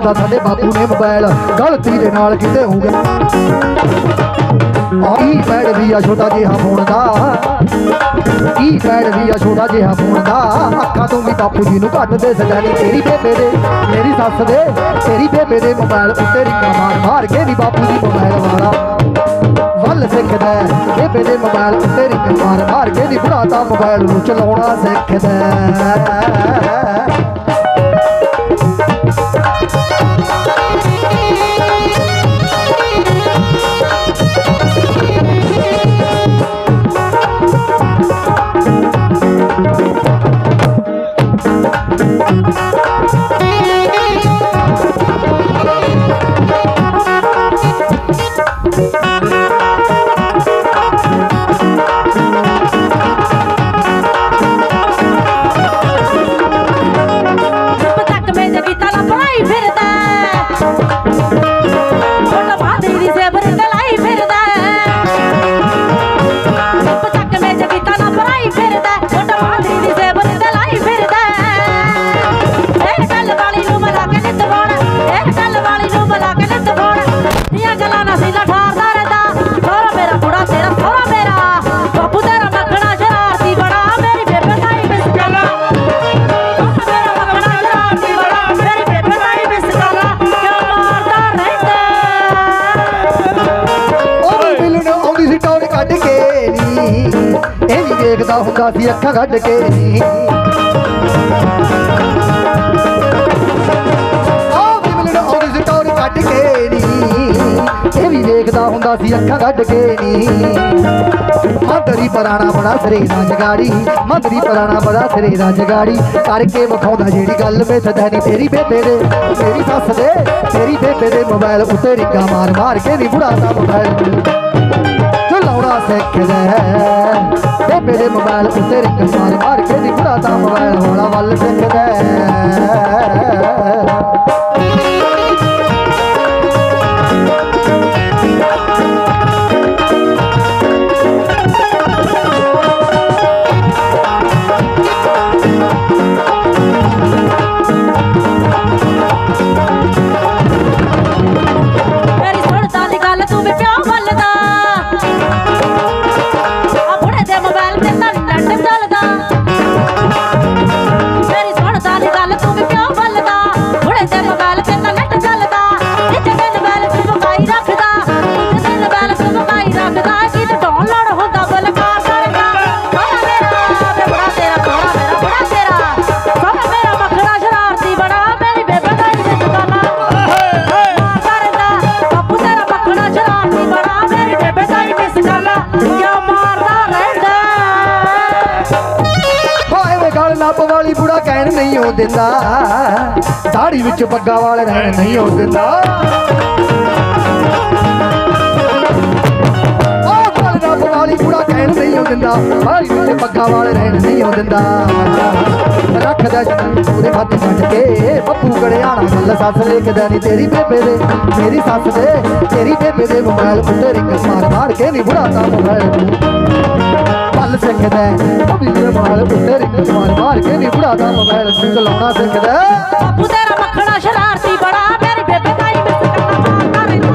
ਭਾਈ ਸਾਡੇ ਬਾਪੂ ਨੇ ਮੋਬਾਈਲ ਗਲਤੀ ਦੇ ਨਾਲ ਕਿਤੇ ਹੋ ਗਿਆ ਆਈ ਪੈਡ ਵੀ ਆ ਛੋਟਾ ਜਿਹਾ ਫੋਨ ਦਾ। ਕੀ ਪੈਡ ਵੀ ਆ ਛੋਟਾ ਜਿਹਾ ਫੋਨ ਦਾ। ਅੱਖਾਂ ਤੋਂ ਵੀ ਬਾਪੂ ਜੀ ਨੂੰ ਘੱਟ ਦੇ ਤੇਰੀ ਬੇਬੇ ਦੇ, ਮੇਰੀ ਸੱਸ ਦੇ, ਤੇਰੀ ਬੇਬੇ ਦੇ ਮੋਬਾਈਲ ਉੱਤੇ ਰਿੰਗਾ ਮਾਰ ਮਾਰ ਕੇ ਵੀ ਬਾਪੂ ਜੀ ਮੋਬਾਈਲ ਵਾਲਾ ਵੱਲ ਸਿੱਖਦਾ ਹੈ। ਬੇਬੇ ਦੇ ਮੋਬਾਈਲ ਉੱਤੇ ਰਿੰਗ ਮਾਰ ਮਾਰ ਕੇ ਦੀ ਬਣਾਤਾ ਮੋਬਾਈਲ ਨੂੰ ਚਲਾਉਣਾ ਸਿੱਖਦਾ ਜਗੀਤਾ ਲਾ ਵੀ ਵੇਖਦਾ ਸੀ ਅੱਖਾਂ ਕੱਢ ਕੇ ਨੀ। ਵੀ ਬਿੱਲੂ ਆਉਂਦੀ ਸੀ ਟੌਰ ਕੱਢ ਕੇ ਨੀ। ਇਹ ਵੀ ਵੇਖਦਾ ਹੁੰਦਾ ਸੀ ਅੱਖਾਂ ਕੱਢ ਕੇ ਨੀ। ਮੰਦਰੀ ਪਰਾਣਾ ਬੜਾ ਸਰੇ ਦਾ ਜਗਾੜੀ ਮੰਦਰੀ ਪਰਾਣਾ ਬੜਾ ਸਰੇ ਦਾ ਜਗਾੜੀ। ਕਰਕੇ ਵਿਖਾਉਂਦਾ ਜਿਹੜੀ ਗੱਲ ਮੈਂ ਸਦਾ ਨਹੀਂ ਤੇਰੀ ਬੇਬੇ ਦੇ, ਤੇਰੀ ਸੱਸ ਦੇ, ਤੇਰੀ ਬੇਬੇ ਦੇ ਮੋਬਾਈਲ ਉੱਤੇ ਰਿੰਗਾ ਮਾਰ ਮਾਰ ਕੇ ਨਹੀਂ ਬੁੜਾਤਾ ਮੋਬਾਈਲ ਚਲਾਉਣਾ ਸਿੱਖਦਾ ਹੈ। ਬੇਬੇ ਦੇ ਮੋਬਾਈਲ ਉੱਤੇ ਰਿੰਗ ਮਾਰ ਮਾਰ ਕੇ ਨਹੀਂ ਤਾਂ ਮੋਬਾਈਲ ਵਾਲਾ ਵੱਲ ਸਿੱਖਦਾ ਕਹਿਣ ਨਹੀਂ ਉਹ ਦਿੰਦਾ। ਦਾੜੀ ਵਿੱਚ ਪੱਗਾ ਵਾਲੇ ਰਹਿਣ ਨਹੀਂ ਉਹ ਦਿੰਦਾ। ਉਹ ਗਲ ਨੱਪ ਵਾਲੀ ਬੁੜਾ ਕਹਿਣ ਨਹੀਂ ਉਹ ਦਿੰਦਾ। ਦਾੜੀ ਵਿੱਚ ਪੱਗਾ ਵਾਲੇ ਰਹਿਣ ਨਹੀਂ ਉਹ ਦਿੰਦਾ। ਰੱਖਦਾ ਜਨਮ ਪੂਰੇ ਹੱਥ ਛੱਡ ਕੇ ਬੱਪੂ ਗੜਿਆਣਾ ਗੱਲ ਸੱਸ ਲਿਖਦਾ ਨਹੀਂ ਤੇਰੀ ਬੇਬੇ ਦੇ, ਮੇਰੀ ਸੱਸ ਦੇ, ਤੇਰੀ ਬੇਬੇ ਦੇ ਮੋਬਾਈਲ ਉੱਤੇ ਰਿੰਗ ਮਾਰ ਮਾਰ ਕੇ ਨਹੀਂ ਬੁੜਾਤਾ ਮੋਬਾਈਲ ਨੂੰ। ਪੱਲ ਸਿੱਖਦਾ ਹੈ, ਉਹ ਵੀ ਮੇਰੇ ਮਾਲ ਉੱਤੇ ਰਿੰਗ ਮਾਰ ਮਾਰ ਕੇ ਨਹੀਂ ਬੁੜਾਦਾ ਮੋਬਾਈਲ ਚਲਾਉਣਾ ਸਿੱਖਦਾ ਹੈ। ਬਾਪੂ ਤੇਰਾ ਮੱਖਣਾ ਸ਼ਰਾਰਤੀ ਬੜਾ ਮੇਰੀ ਬੇਬੇ ਹੀ ਮਿਸ ਗੱਲਾਂ ਮਾਰਦਾ ਰਹਿੰਦਾ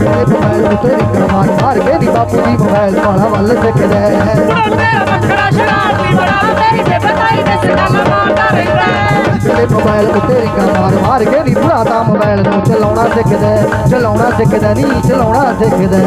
ਮੇਰੇ ਮੋਬਾਈਲ ਉੱਤੇ ਰਿੰਗ ਮਾਰ ਮਾਰ ਕੇ ਨਹੀਂ ਬਾਪੂ ਦੀ ਮੋਬਾਈਲ ਵਾਲਾ ਵੱਲ ਸਿੱਖਦਾ ਹੈ। ਤੇਰਾ ਮੱਖਣਾ ਸ਼ਰਾਰਤੀ ਬੜਾ ਮੇਰੀ ਬੇਬੇ ਹੀ ਮਿਸ ਗੱਲਾਂ ਮਾਰਦਾ ਰਹਿੰਦਾ ਮੇਰੇ ਮੋਬਾਈਲ ਉੱਤੇ ਰਿੰਗ ਮਾਰ ਮਾਰ ਕੇ ਨਹੀਂ ਬੁੜਾਦਾ ਮੋਬਾਈਲ ਨੂੰ ਚਲਾਉਣਾ ਸਿੱਖਦਾ ਹੈ। ਚਲਾਉਣਾ ਸਿੱਖਦਾ ਨਹੀਂ ਚਲਾਉਣਾ ਸਿੱਖਦਾ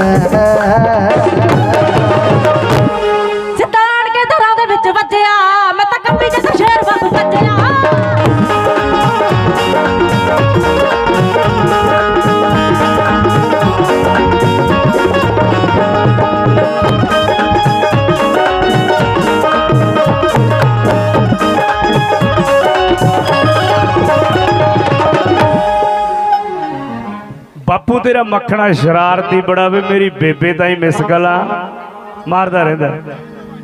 ਬਾਪੂ ਮੱਖਣਾ ਸ਼ਰਾਰਤੀ ਬੜਾ ਵੇ ਮੇਰੀ ਬੇਬੇ ਤਾਂ ਹੀ ਮਿਸ ਗਲਾ ਮਾਰਦਾ ਰਹਿੰਦਾ।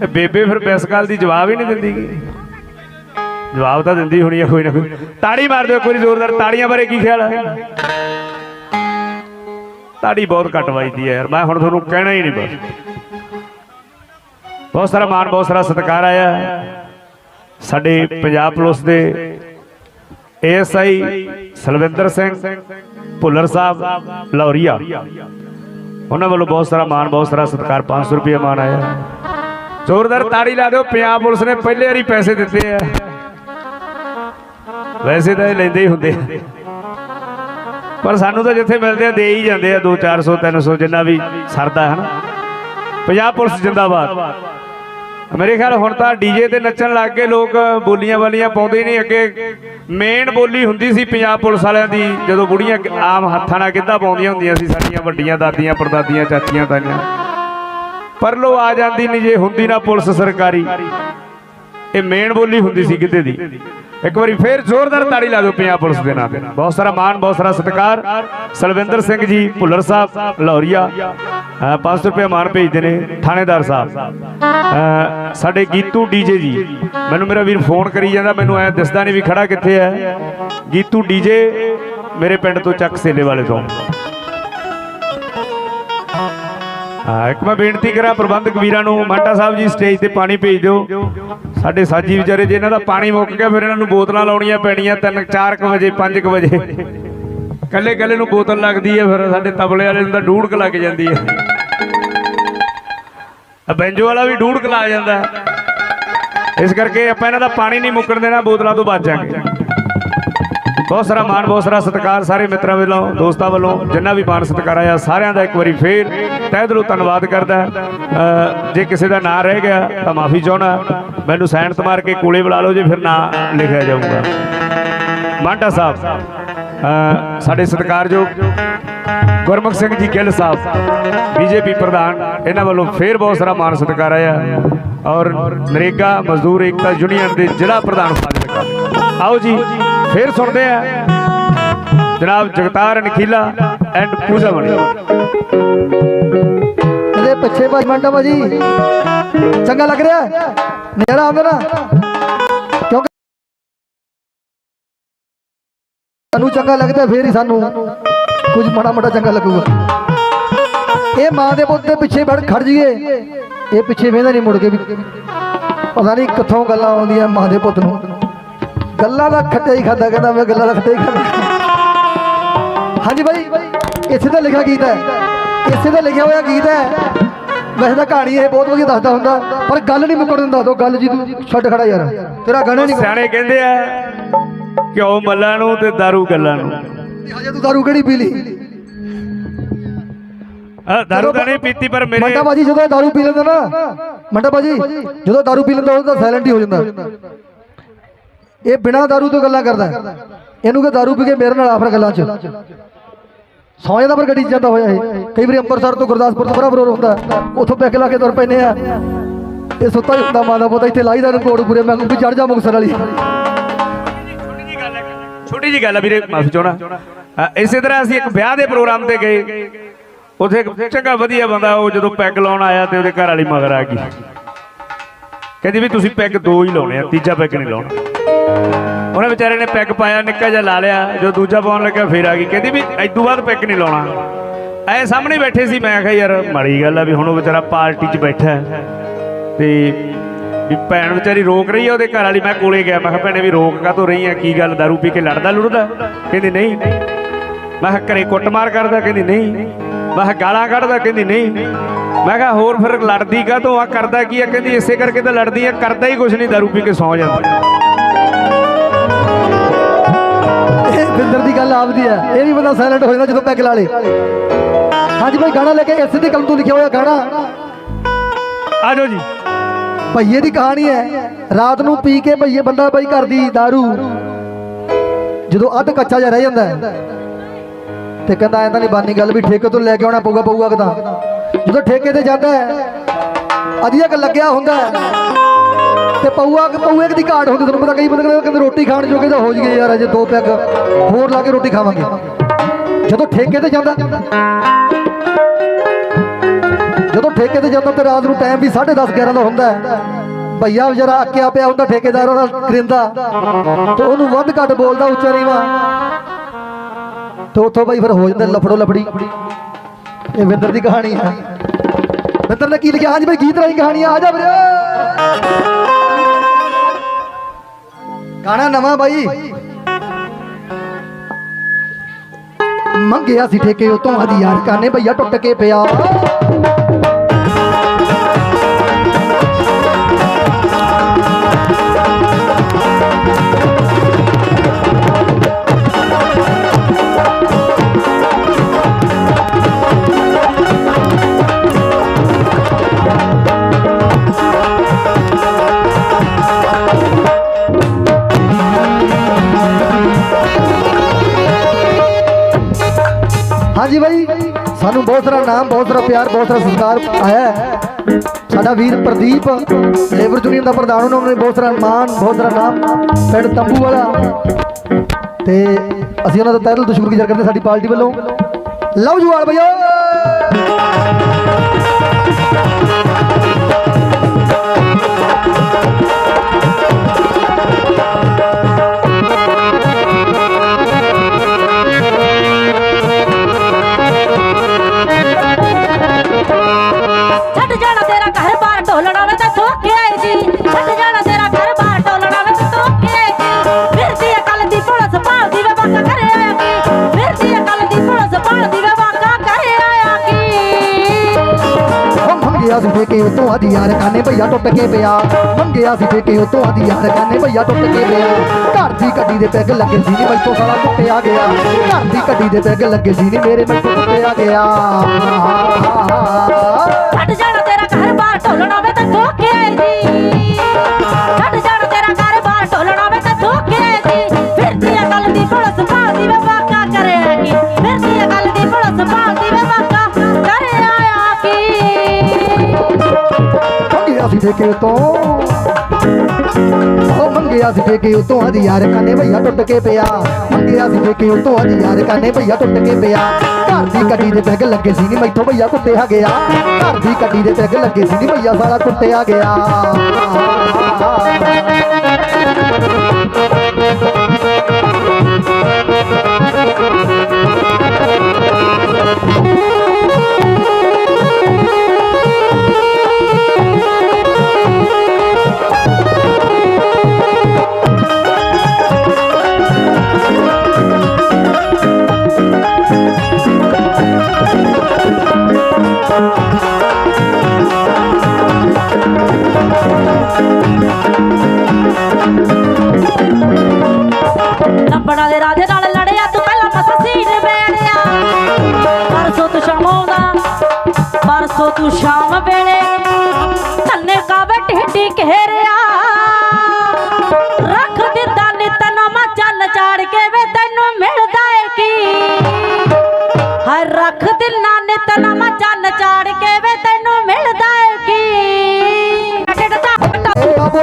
ਇਹ ਬੇਬੇ ਫਿਰ ਮਿਸ ਗੱਲ ਦੀ ਜਵਾਬ ਹੀ ਨਹੀਂ ਦਿੰਦੀ ਜਵਾਬ ਤਾਂ ਦਿੰਦੀ ਹੋਣੀ ਹੈ ਕੋਈ ਨਾ ਕੋਈ। ਤਾੜੀ ਮਾਰ ਦਿਓ ਕੋਈ ਜ਼ੋਰਦਾਰ। ਤਾੜੀਆਂ ਬਾਰੇ ਕੀ ਖਿਆਲ ਹੈ ਤਾੜੀ ਬਹੁਤ ਘੱਟ ਵੱਜਦੀ ਹੈ ਯਾਰ। ਮੈਂ ਹੁਣ ਤੁਹਾਨੂੰ ਕਹਿਣਾ ਹੀ ਨਹੀਂ ਬਸ। ਬਹੁਤ ਸਾਰਾ ਮਾਣ, ਬਹੁਤ ਸਾਰਾ ਸਤਿਕਾਰ ਆਇਆ। ਸਾਡੇ ਪੰਜਾਬ ਪੁਲਿਸ ਦੇ ਏਐਸਆਈ ਸਲਵਿੰਦਰ ਸਿੰਘ ਭੁੱਲਰ ਸਾਹਿਬ ਲੌਰੀਆ ਉਹਨਾਂ ਵੱਲੋਂ ਬਹੁਤ ਸਾਰਾ ਮਾਣ, ਬਹੁਤ ਸਾਰਾ ਸਤਿਕਾਰ 500 ਰੁਪਏ ਮਾਣ ਆਇਆ। ਜ਼ੋਰਦਾਰ ਤਾੜੀ ਲਾ ਦਿਓ, ਪੰਜਾਬ ਪੁਲਿਸ ਨੇ ਪਹਿਲੇ ਵਾਰੀ ਪੈਸੇ ਦਿੱਤੇ ਆ। ਵੈਸੇ ਤਾਂ ਇਹ ਲੈਂਦੇ ਹੀ ਹੁੰਦੇ ਪਰ ਸਾਨੂੰ ਤਾਂ ਜਿੱਥੇ ਮਿਲਦੇ ਆ, ਦੇ ਹੀ ਜਾਂਦੇ ਆ 2 400 300 ਜਿੰਨਾ ਵੀ ਸਰਦਾ ਹੈ ਪੰਜਾਬ ਪੁਲਿਸ ਜਿੰਦਾਬਾਦ। ਮੇਰੇ ਖਿਆਲ ਹੁਣ ਤਾਂ ਡੀਜੇ ਤੇ ਨੱਚਣ ਲੱਗ ਗਏ, ਲੋਕ ਬੋਲੀਆਂ ਵਾਲੀਆਂ ਪਾਉਂਦੇ ਨਹੀਂ ਅੱਗੇ। ਮੇਨ ਬੋਲੀ ਹੁੰਦੀ ਸੀ ਪੰਜਾਬ ਪੁਲਿਸ ਵਾਲਿਆਂ ਦੀ, ਜਦੋਂ ਬੁੜੀਆਂ ਆਮ ਹੱਥਾਂ ਨਾਲ ਗਿੱਧਾ ਪਾਉਂਦੀਆਂ ਹੁੰਦੀਆਂ ਸੀ, ਸਾਡੀਆਂ ਵੱਡੀਆਂ ਦਾਦੀਆਂ ਪਰਦਾਦੀਆਂ ਚਾਚੀਆਂ, ਤਾਈਆਂ। ਪਰ ਲੋ ਆ ਜਾਂਦੀ ਨਹੀਂ ਜੇ ਹੁੰਦੀ ਨਾ ਪੁਲਿਸ ਸਰਕਾਰੀ। ਇਹ ਮੇਨ ਬੋਲੀ ਹੁੰਦੀ ਸੀ ਗਿੱਧੇ ਦੀ। ਇੱਕ ਵਾਰੀ ਫੇਰ ਜ਼ੋਰਦਾਰ ਤਾੜੀ ਲਾ ਦਿਓ ਪੰਜਾਬ ਪੁਲਿਸ ਦੇ ਨਾਂ ਤੇ। ਬਹੁਤ ਸਾਰਾ ਮਾਣ, ਬਹੁਤ ਸਾਰਾ ਸਤਿਕਾਰ। ਸਲਵਿੰਦਰ ਸਿੰਘ ਜੀ, ਭੁੱਲਰ ਸਾਹਿਬ, ਲਾਹੌਰੀਆ। 500 ਰੁਪਏ ਮਾਣ ਭੇਜਦੇ ਨੇ ਥਾਣੇਦਾਰ ਸਾਹਿਬ। ਸਾਡੇ ਗੀਤੂ ਡੀਜੇ ਜੀ ਮੈਨੂੰ ਮੇਰਾ ਵੀਰ ਫੋਨ ਕਰੀ ਜਾਂਦਾ, ਮੈਨੂੰ ਐ ਦਿਸਦਾ ਨਹੀਂ ਵੀ ਖੜਾ ਕਿੱਥੇ ਹੈ। ਗੀਤੂ ਡੀਜੇ ਮੇਰੇ ਪਿੰਡ ਤੋਂ ਚੱਕ ਸੇਲੇ ਵਾਲੇ ਤੋਂ। ਇੱਕ ਮੈਂ ਬੇਨਤੀ ਕਰਾਂ ਪ੍ਰਬੰਧਕ ਵੀਰਾਂ ਨੂੰ, ਮਾਂਟਾ ਸਾਹਿਬ ਜੀ, ਸਟੇਜ ਤੇ ਪਾਣੀ ਭੇਜ ਦਿਓ। ਸਾਡੇ ਸਾਜੀ ਵਿਚਾਰੇ ਜੇ ਇਹਨਾਂ ਦਾ ਪਾਣੀ ਮੁੱਕ ਗਿਆ, ਫਿਰ ਇਹਨਾਂ ਨੂੰ ਬੋਤਲਾਂ ਲਾਉਣੀਆਂ ਪੈਣੀਆਂ 3 4 ਵਜੇ 5 ਵਜੇ। ਕੱਲੇ ਕੱਲੇ ਨੂੰ ਬੋਤਲ ਲੱਗਦੀ ਹੈ, ਫਿਰ ਸਾਡੇ ਤਬਲੇ ਵਾਲੇ ਨੂੰ ਤਾਂ ਡੂੜਕ ਲੱਗ ਜਾਂਦੀ ਹੈ। ਬੈਂਜੋ ਵਾਲਾ ਵੀ ਡੂੜਕ ਲਾ ਜਾਂਦਾ ਇਸ ਕਰਕੇ ਆਪਾਂ ਇਹਨਾਂ ਦਾ ਪਾਣੀ ਨਹੀਂ ਮੁੱਕਣ ਦੇਣਾ, ਬੋਤਲਾਂ ਤੋਂ ਬਚਾਂਗੇ ਬਹੁਤ ਸਾਰਾ ਮਾਣ, ਬਹੁਤ ਸਾਰਾ ਸਤਿਕਾਰ ਸਾਰੇ ਮਿੱਤਰਾਂ ਵੱਲੋਂ, ਦੋਸਤਾਂ ਵੱਲੋਂ, ਜਿੰਨਾ ਵੀ ਮਾਣ ਸਤਿਕਾਰ ਆਇਆ, ਸਾਰਿਆਂ ਦਾ ਇੱਕ ਵਾਰੀ ਫੇਰ ਤਹਿ ਦਿਲੋਂ ਧੰਨਵਾਦ ਕਰਦਾ ਜੇ ਕਿਸੇ ਦਾ ਨਾਂ ਰਹਿ ਗਿਆ, ਤਾਂ ਮਾਫੀ ਚਾਹਣਾ ਮੈਨੂੰ ਸੈਨਤ ਮਾਰ ਕੇ ਕੋਲੇ ਬੁਲਾ ਲਓ ਜੇ ਫਿਰ ਨਾਂ ਲਿਖਿਆ ਜਾਊਗਾ। ਮਾਂਟਾ ਸਾਹਿਬ ਸਾਡੇ ਸਤਿਕਾਰਯੋਗ ਗੁਰਮੁਖ ਸਿੰਘ ਜੀ ਗਿੱਲ ਸਾਹਿਬ, ਬੀਜੇਪੀ ਪ੍ਰਧਾਨ, ਇਹਨਾਂ ਵੱਲੋਂ ਫੇਰ ਬਹੁਤ ਸਾਰਾ ਮਾਣ ਸਤਿਕਾਰ ਆਇਆ। ਔਰ ਨਰੇਗਾ ਮਜ਼ਦੂਰ ਏਕਤਾ ਯੂਨੀਅਨ ਦੇ ਜ਼ਿਲ੍ਹਾ ਪ੍ਰਧਾਨ ਫਾਜ਼ਿਲਕਾ। ਆਓ ਜੀ ਫੇਰ ਸੁਣਦੇ ਆ। ਜਨਾਬ ਜਗਤਾਰ ਨਖੀਲਾ ਐਂਡ ਪੂਜਾ ਬਣੀ ਇਹਦੇ ਪਿੱਛੇ ਭਾਈ ਮੰਡਾ ਭਾਜੀ ਚੰਗਾ ਲੱਗ ਰਿਹਾ? ਨਜ਼ਾਰਾ ਆਉਂਦਾ ਨਾ। ਕਿਉਂਕਿ ਸਾਨੂੰ ਚੰਗਾ ਲੱਗਦਾ ਫੇਰ ਹੀ ਸਾਨੂੰ ਕੁਝ ਮਾੜਾ ਮੋਟਾ ਚੰਗਾ ਲੱਗੂਗਾ। ਇਹ ਮਾਂ ਦੇ ਪੁੱਤ ਦੇ ਪਿੱਛੇ ਵੜ ਖੜ ਜੀਏ। ਇਹ ਪਿੱਛੇ ਵੇਂਦਾ ਨਹੀਂ ਮੁੜ ਕੇ ਵੀ। ਪਤਾ ਨਹੀਂ ਕਿੱਥੋਂ ਗੱਲਾਂ ਆਉਂਦੀਆਂ ਮਾਂ ਦੇ ਪੁੱਤ ਨੂੰ। ਗੱਲਾਂ ਦਾ ਖੱਟੇ ਹੀ ਖਾਦਾ ਕਹਿੰਦਾ ਮੈਂ ਗੱਲਾਂ ਦਾ ਖੱਟੇ ਹੀ ਖਾਦਾ ਹਾਂਜੀ ਭਾਈ ਇੱਥੇ ਤਾਂ ਲਿਖਿਆ ਗੀਤ ਹੈ। ਇੱਥੇ ਤਾਂ ਲਿਖਿਆ ਹੋਇਆ ਗੀਤ ਹੈ। ਵੈਸੇ ਤਾਂ ਕਹਾਣੀ ਇਹ ਬਹੁਤ ਵਧੀਆ ਦੱਸਦਾ ਹੁੰਦਾ ਪਰ ਗੱਲ ਨਹੀਂ ਮੁੱਕਣ ਦਿੰਦਾ ਤੋ ਗੱਲ ਜੀ ਤੂੰ ਛੱਡ ਖੜਾ ਯਾਰ। ਤੇਰਾ ਗਾਣਾ ਨਹੀਂ ਸਿਆਣੇ ਕਹਿੰਦੇ ਆ ਕਿਉਂ ਮੱਲਾਂ ਨੂੰ ਤੇ ਦਾਰੂ ਗੱਲਾਂ ਨੂੰ। ਹਜੇ ਤੂੰ ਦਾਰੂ ਕਿਹੜੀ ਪੀ ਲਈ? ਆ ਦਾਰੂ ਤਾਂ ਨਹੀਂ ਪੀਤੀ ਪਰ ਮੇਰੇ ਮੰਟਾ ਬਾਜੀ ਜਦੋਂ ਦਾਰੂ ਪੀ ਲੈਂਦਾ ਨਾ ਮੰਟਾ ਬਾਜੀ ਜਦੋਂ ਦਾਰੂ ਪੀ ਲੈਂਦਾ ਉਹ ਤਾਂ ਸਾਇਲੈਂਟ ਹੀ ਹੋ ਜਾਂਦਾ। ਇਹ ਬਿਨਾਂ ਦਾਰੂ ਤੋਂ ਗੱਲਾਂ ਕਰਦਾ ਇਹਨੂੰ ਕਿ ਦਾਰੂ ਪੀ ਕੇ ਮੇਰੇ ਨਾਲ ਆਫਰ ਗੱਲਾਂ 'ਚ। ਸੌਂ ਜਾਂਦਾ ਪਰ ਗੱਡੀ 'ਚ ਜਾਂਦਾ ਹੋਇਆ ਇਹ। ਕਈ ਵਾਰੀ ਅੰਮ੍ਰਿਤਸਰ ਤੋਂ ਗੁਰਦਾਸਪੁਰ ਤੋਂ ਬਰਾਬਰ ਹੁੰਦਾ ਉੱਥੋਂ ਪੈਕ ਲਾ ਕੇ ਤੁਰ ਪੈਨੇ ਆ। ਇਹ ਸੁੱਤਾ ਹੀ ਹੁੰਦਾ ਮਾਂ ਦਾ ਇੱਥੇ ਲਾਈਦਾ ਨੂੰ ਕੋੜ ਪੂਰੇ। ਮੈਂ ਵੀ ਚੜ ਜਾ ਮੁਕਸਰ ਵਾਲੀ। ਛੋਟੀ ਜੀ ਗੱਲ ਹੈ ਵੀਰੇ, ਮਾਫੀ ਚਾਹਣਾ ਇਸੇ ਤਰ੍ਹਾਂ ਅਸੀਂ ਇੱਕ ਵਿਆਹ ਦੇ ਪ੍ਰੋਗਰਾਮ ਤੇ ਗਏ। ਉਥੇ ਇੱਕ ਚੰਗਾ ਵਧੀਆ ਬੰਦਾ, ਉਹ ਜਦੋਂ ਪੈਗ ਲਾਉਣ ਆਇਆ ਤੇ ਉਹਦੇ ਘਰ ਵਾਲੀ ਮਗਰ ਆ ਗਈ। ਕਹਿੰਦੀ ਵੀ ਤੁਸੀਂ ਪੈਗ ਦੋ ਹੀ ਲਾਉਣੇ ਆ, ਤੀਜਾ ਪੈਗ ਨਹੀਂ ਲਾਉਣਾ। ਉਹਨੇ ਵਿਚਾਰੇ ਨੇ ਪੈਗ ਪਾਇਆ, ਨਿੱਕਾ ਜਿਹਾ ਲਾ ਲਿਆ, ਜੋ ਦੂਜਾ ਪਾਉਣ ਲੱਗਾ ਫੇਰ ਆ ਗਈ। ਕਹਿੰਦੀ ਵੀ ਐਦੂ ਬਾਅਦ ਪੈਗ ਨਹੀਂ ਲਾਉਣਾ। ਐ ਸਾਹਮਣੇ ਬੈਠੇ ਸੀ, ਮੈਂ ਕਿਹਾ ਯਾਰ, ਮਾੜੀ ਗੱਲ ਆ ਵੀ ਹੁਣ ਉਹ ਵਿਚਾਰਾ ਪਾਰਟੀ 'ਚ ਬੈਠਾ ਤੇ ਵੀ ਭੈਣ ਵਿਚਾਰੀ ਰੋਕ ਰਹੀ ਆ ਉਹਦੇ ਘਰ ਵਾਲੀ, ਮੈਂ ਕੋਲੇ ਗਿਆ, ਮੈਂ ਕਿਹਾ ਭੈਣੇ ਵੀ ਰੋਕ ਕਾ ਰਹੀ ਆ, ਕੀ ਗੱਲ, ਦਾਰੂ ਪੀ ਕੇ ਲੜਦਾ ਲੁੜਦਾ? ਕਹਿੰਦੀ ਨਹੀਂ। ਮੈਂ ਕਿਹਾ ਘਰੇ ਕੁੱਟਮਾਰ ਕਰਦਾ, ਕਹਿੰਦੀ ਨਹੀਂ। ਮੈਂ ਕਿਹਾ ਗਾਲਾਂ ਕੱਢਦਾ, ਕਹਿੰਦੀ ਨਹੀਂ। ਮੈਂ ਕਿਹਾ ਹੋਰ ਫਿਰ ਲੜਦੀ ਕਾ ਆ, ਕਰਦਾ ਕੀ ਆ? ਕਹਿੰਦੀ ਇਸੇ ਕਰਕੇ ਤਾਂ ਲੜਦੀ ਆ, ਕਰਦਾ ਹੀ ਕੁਛ ਨਹੀਂ, ਦਾਰੂ ਪੀ ਕੇ ਸੌ ਜਾਂਦਾ। ਬਿੰਦਰ ਦੀ ਗੱਲ ਆਪਦੀ ਹੈ। ਇਹ ਵੀ ਬੰਦਾ ਸਾਇਲੈਂਟ ਹੋ ਜਾਂਦਾ ਜਦੋਂ ਪੈਗ ਲਾ ਲੇ। ਹਾਂਜੀ ਭਾਈ ਗਾਣਾ ਲੈ ਕੇ ਇਸੇ ਦੀ ਕਲਮ ਤੋਂ ਲਿਖਿਆ ਹੋਇਆ ਗਾਣਾ। ਆ ਜਾਓ ਜੀ। ਭਈਏ ਦੀ ਕਹਾਣੀ ਹੈ ਰਾਤ ਨੂੰ ਪੀ ਕੇ ਭਈਏ ਬੰਦਾ ਬਈ ਕਰਦੀ दारू। ਜਦੋਂ ਅੱਧ ਕੱਚਾ ਜਿਹਾ ਰਹਿ ਜਾਂਦਾ ਤੇ ਕਹਿੰਦਾ ਐਂ ਤਾਂ ਨਹੀਂ ਬਾਨੀ ਗੱਲ ਵੀ ਠੇਕੇ ਤੋਂ ਲੈ ਕੇ ਆਉਣਾ ਪਊਗਾ ਪਊਗਾ ਕਿਦਾਂ। ਜਦੋਂ ਠੇਕੇ ਤੇ ਜਾਂਦਾ ਹੈ ਅਧੀਕ ਲੱਗਿਆ ਹੁੰਦਾ ਤੇ ਪਊਆ ਪਊਏ ਦੀ ਘਾਟ ਹੁੰਦੀ ਤੁਹਾਨੂੰ ਪਤਾ ਕਈ ਬੰਦੇ ਕਹਿੰਦੇ ਕਹਿੰਦੇ ਰੋਟੀ ਖਾਣ ਜੋਗੇ ਤਾਂ ਹੋ ਜਗੇ ਯਾਰ ਅਜੇ ਦੋ ਪੈਗ, ਹੋਰ ਲਾ ਕੇ ਰੋਟੀ ਖਾਵਾਂਗੇ। ਜਦੋਂ ਠੇਕੇ ਤੇ ਜਾਂਦਾ ਜਦੋਂ ਠੇਕੇ ਤੇ ਜਾਂਦਾ ਤੇ ਰਾਤ ਨੂੰ ਟਾਈਮ ਵੀ 10:30 11 ਦਾ ਹੁੰਦਾ ਹੈ। ਭਈਆ ਵਿਚਾਰਾ ਅੱਕਿਆ ਪਿਆ ਹੁੰਦਾ ਠੇਕੇਦਾਰ, ਉਹਦਾ ਕਰਿੰਦਾ। ਤੇ ਉਹਨੂੰ ਵੱਧ ਘੱਟ ਬੋਲਦਾ ਉੱਚਾ ਨੀਵਾ ਤੇ ਉੱਥੋਂ ਬਈ ਫਿਰ ਹੋ ਜਾਂਦਾ ਲਫੜੋ ਲਫੜੀ। ਇਹ ਵਿੰਦਰ ਦੀ ਕਹਾਣੀ ਹੈ। ਵਿੰਦਰ ਨੇ ਕੀ ਲਿਖਿਆ? ਹਾਂਜੀ ਬਈ, ਗੀਤ ਰਾਈ ਕਹਾਣੀ ਆ ਜਾ ਵੀਰੇ। ਗਾਣਾ ਨਵਾਂ ਬਾਈ? ਮੰਗਿਆ ਸੀ ਠੇਕੇ ਉਤੋਂ ਹਜ਼ਾਰ ਕਾਨੇ ਭਈਆ ਟੁੱਟ ਕੇ ਪਿਆ। ਸਾਰਾ ਪਿਆਰ, ਬਹੁਤ ਸਾਰਾ ਸਤਿਕਾਰ ਆਇਆ ਹੈ। ਸਾਡਾ ਵੀਰ ਪ੍ਰਦੀਪ ਲੇਬਰ ਯੂਨੀਅਨ ਦਾ ਪ੍ਰਧਾਨ, ਉਹਨਾਂ ਨੇ ਬਹੁਤ ਸਾਰਾ ਮਾਣ, ਬਹੁਤ ਸਾਰਾ ਨਾਮ ਪਿੰਡ ਤੰਬੂ ਵਾਲਾ। ਤੇ ਅਸੀਂ ਉਹਨਾਂ ਦਾ ਤਹਿ ਦਿਲ ਤੋਂ ਸ਼ੁਕਰਗੁਜ਼ਾਰ ਕਰਦੇ ਹਾਂ ਸਾਡੀ ਪਾਰਟੀ ਵੱਲੋਂ। ਲਵ ਯੂ ਆਲ ਛੱਡ ਸੀ ਆਦੀ ਯਾਰ ਕਾਨੇ ਭਈਆ ਟੁੱਟ ਕੇ ਪਿਆ। ਮੰਗਿਆ ਸੀ ਠੇਕੇ ਉਹ ਆਦੀ ਯਾਰ ਕਾਨੇ ਭਈਆ ਟੁੱਟ ਕੇ ਪਿਆ। ਘਰ ਦੀ ਗੱਡੀ ਦੇ ਪੈਗ ਲੱਗੇ ਸੀ ਨੀ ਮੈਥੋਂ ਸਾਲਾ ਟੁੱਟਿਆ ਗਿਆ। ਘਰ ਦੀ ਗੱਡੀ ਦੇ ਪੈਗ ਲੱਗੇ ਸੀ ਨੀ, ਮੇਰੇ ਮੈਥੋਂ ਟੁੱਟਿਆ ਗਿਆ। ਛੱਡ ਜਾਣਾ ਤੇਰਾ ਘਰ ਬਾਰ ਢੋਲਣਾ ਵੇ ਤੇ ਥੋਕੇ ਸੀ ਠੇਕੇ ਤੋਂ। ਉਹ ਮੰਗਿਆ ਸੀ ਠੇਕੇ ਉਤੋਂ ਆਦੀ ਯਾਰ ਕਾਨੇ ਭਈਆ ਟੁੱਟ ਕੇ ਪਿਆ। ਮੰਗਿਆ ਸੀ ਠੇਕੇ ਉਤੋਂ ਹਜ ਯਾਰ ਕਾਨੇ ਭਈਆ ਟੁੱਟ ਕੇ ਪਿਆ। ਘਰ ਦੀ ਗੱਡੀ ਦੇ ਪੈਗ ਲੱਗੇ ਸੀ ਨੀ, ਮੈਥੋਂ ਭਈਆ ਕੁੱਟਿਆ ਗਿਆ। ਘਰ ਦੀ ਗੱਡੀ ਦੇ ਪੈਗ ਲੱਗੇ ਸੀ ਨੀ, ਭਈਆ ਸਾਲਾ ਕੁੱਟਿਆ ਗਿਆ। ਲੜਿਆ ਤੂੰ ਪਹਿਲਾਂ ਮਸਾ ਸੀਨ ਵੇੜਿਆ। ਪਰਸੋਂ ਤੂੰ ਸ਼ਾਮ ਆਉਂਦਾ ਪਰਸੋਂ ਤੂੰ ਸ਼ਾਮ ਵੇਲੇ